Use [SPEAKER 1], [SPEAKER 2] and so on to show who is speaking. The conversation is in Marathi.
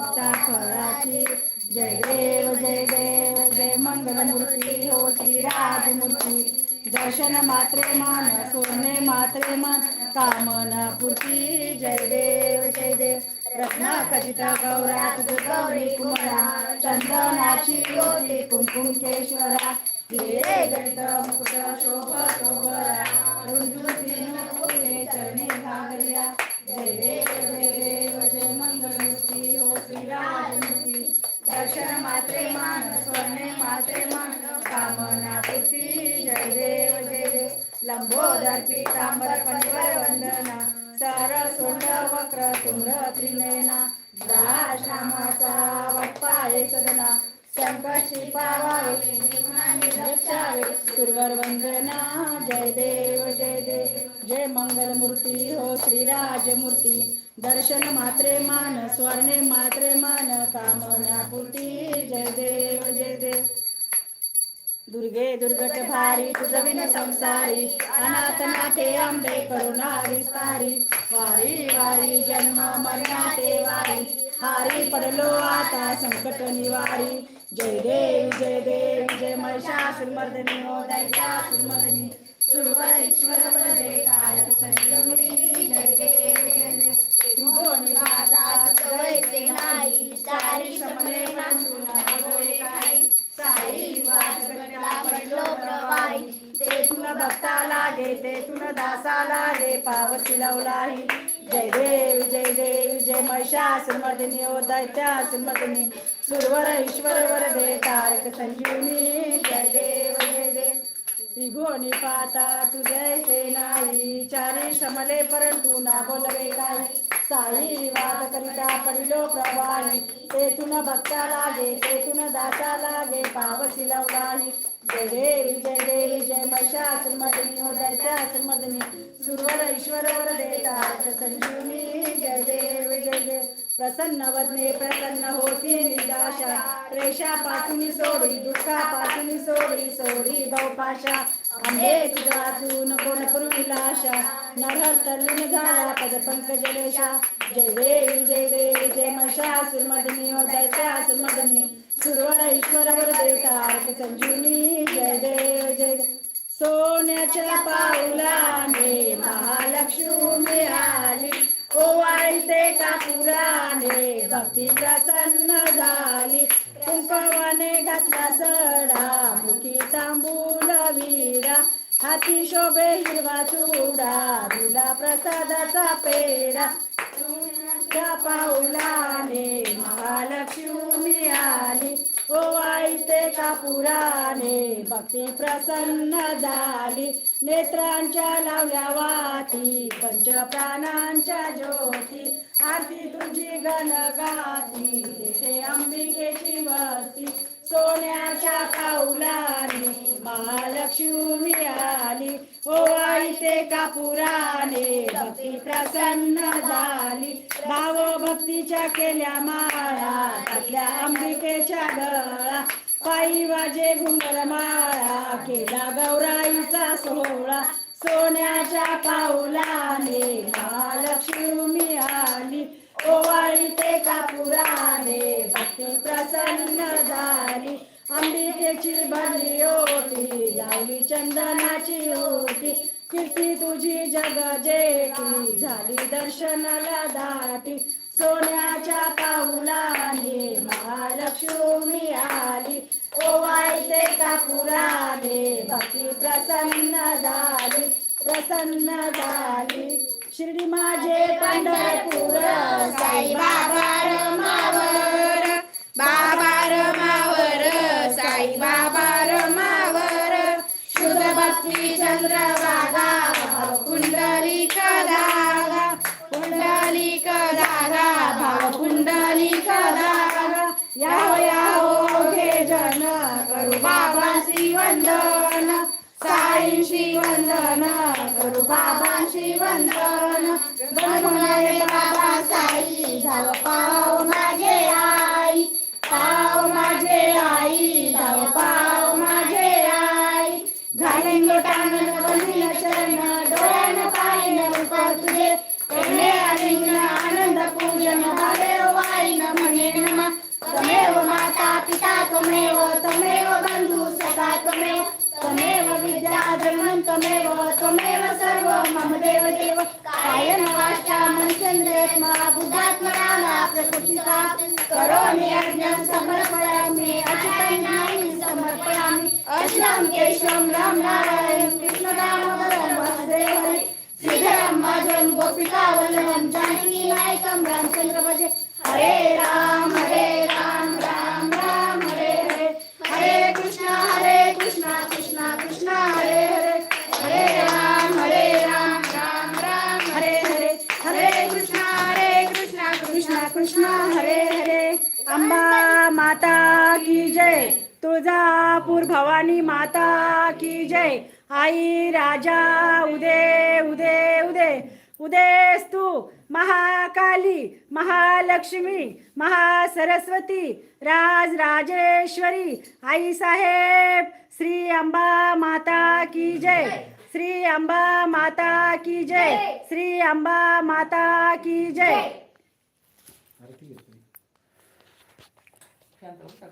[SPEAKER 1] मुक्ता फळाची जय देव जय देव जय मंगलमूर्ती हो श्रीराजमूर्ती दर्शन मात्रे मान सोने मात्रे मान कामना पूर्ती. जय देव जय देव. रत्ना कचिता गौरा तुझ गौरी कुमरा. चंदनाची योगी कुमकुम केशरा हिरे गणित मुकुट शोभ शोभरा. रुंदुतीन फुले चरणी घागरिया. जय देव जय देव. दर्शन मात्रे मान स्वर्णे मात्रे मान कामना पूर्ती जय देव जय देव. लंबोदर पीतांबर पंचवर वंदना सरसोंड वक्र तुंड त्रिनयना श्यामाचा वटपाये सदना संकटी पावावे रक्षावे सुरवर वंदना जय देव जय देव. जय मंगल मूर्ती हो श्रीराजमूर्ती. दर्शन मात्रे मान स्वर्णे मात्रे मान कामना पूर्ती. जय देव जय देव. दुर्गे दुर्गट भारी तुझविन संसारी. अनाथ नाथे अंबे करुणा विस्तारी वारी वारी जन्म मरणाते वारी. हारी पडलो आता संकट निवारी. जय देव जय देव जय महिषासुर मर्दनी ओ दैत्यासुर मर्दनी सुरवर ईश्वर वरदे तारक संजीवनी जय देव जय देव। त्रिभुवनी पातात वैसे नाही सारी समले मानसुना होय काही वास वासगणला पडलो प्रवाही तेथून भक्ता लागे तेथून दासा लागे पावसी लावलाही। जय देव जय देव जय महिषासुर मर्दिनी ओ दैत्यासुर मर्दिनी सुरवर ईश्वर वरदे तारक संजीवनी जय देव जय देव। त्रिभुवनी पाता तुझे नाही चारी श्रमले परंतु ना बोलवे काही। साई वाद करिता पडिलो प्रवाही तेथून भक्ता लागे तेथून दासा लागे पावसी लावलाही जय देवी जय देवी जय महिषासुर मदनी ओ दैत्यासुर सुरवर ईश्वर वर देता संजीवनी जय देवी जय देव. प्रसन्न वदने प्रसन्न होती निराशा. रेषापासून सोडी दुःखापासून सोडी सोडी बहुपाशा आंबे तुझ वाचून कोण पूर्वीला आशा? नरहर तल्लीन झाला पद पंकज लेशा जय देवी जय देवी जय मशा. सुरमदनी ओ दैत्यासुर मदनी सुरवर ईश्वर वर संजीवनी जय देव जय देव सोन्याच्या पाऊलाने महालक्ष्मी आली. ओवाळते का पुराणे भक्ती प्रसन्न झाली. कुंकवाने घातला सडा मुखी तांबूल विरा. हाती शोभे हिरवा चुडा तुला प्रसादाचा पेडा पाऊलाने महालक्ष्मी आली. ओवाळीचे कापुराने भक्ती प्रसन्न झाली. नेत्रांच्या लावल्या वाती पंच प्राणांच्या ज्योती. आरती तुझी गणगाती ते अंबिकेची वस्ती. सोन्याच्या पाऊलाने महालक्ष्मी आली ओवाळते का पुराणे भक्ती प्रसन्न झाली. भाव भक्तीच्या केल्या माळा आपल्या अंबिकेच्या गळा. पायी वाजे घुंगर माळा केला गौराईचा सोहळा. सोन्याच्या पाऊलाने महालक्ष्मी आली. ओवाळीते कापुराने भक्ती प्रसन्न झाली. अंबिकेची भरली ओटी लावली चंदनाची ओटी कीर्ती तुझी जग जेठी झाली दर्शनाला दाटी. सोन्याच्या पाऊलाने महालक्ष्मी आली. ओवाळते कापुराने भक्ती प्रसन्न झाली प्रसन्न झाली. श्री माझे पंढरपूर साई बाबा
[SPEAKER 2] रमावर. बाबा रमावर साई बाबा रमावर शुद्ध भक्ती चंद्रभागा भाव कुंडलिक दागा कुंडलिक धागा भाव कुंडलिक धागा. याव याव घे जन करू बाबांशी वंदन साईंशी वंदन करू बाबांशी वंदन बाबा साई धाव रूपार तुझे करणे अलिंगन आनंद पूजन भावेव वाईन म्हणे
[SPEAKER 1] नम। त्वमेव माता पिता त्वमेव त्वमेव बंधू सखा त्वमेव त्वमेव विद्या धर्मं त्वमेव त्वमेव सर्व मम देव देव कायन वाचा मनचंद्रेत्मा बुद्धात्म रामा प्रकृतिता करोमि यज्ञं समर्पयामि अचितं ज्ञानं समर्पयामि। अचलं केशवं कृष्णा हरे हरे. अंबा माता की जय. तुळजापूर भवानी माता की जय. आई राजा उदे उदे उदे. उदेस्तु महाकाली महालक्ष्मी महासरस्वती राज राजेश्वरी. आई साहेब श्री अंबा माता की जय. श्री अंबा माता की जय. श्री अंबा माता की जय. Obrigada.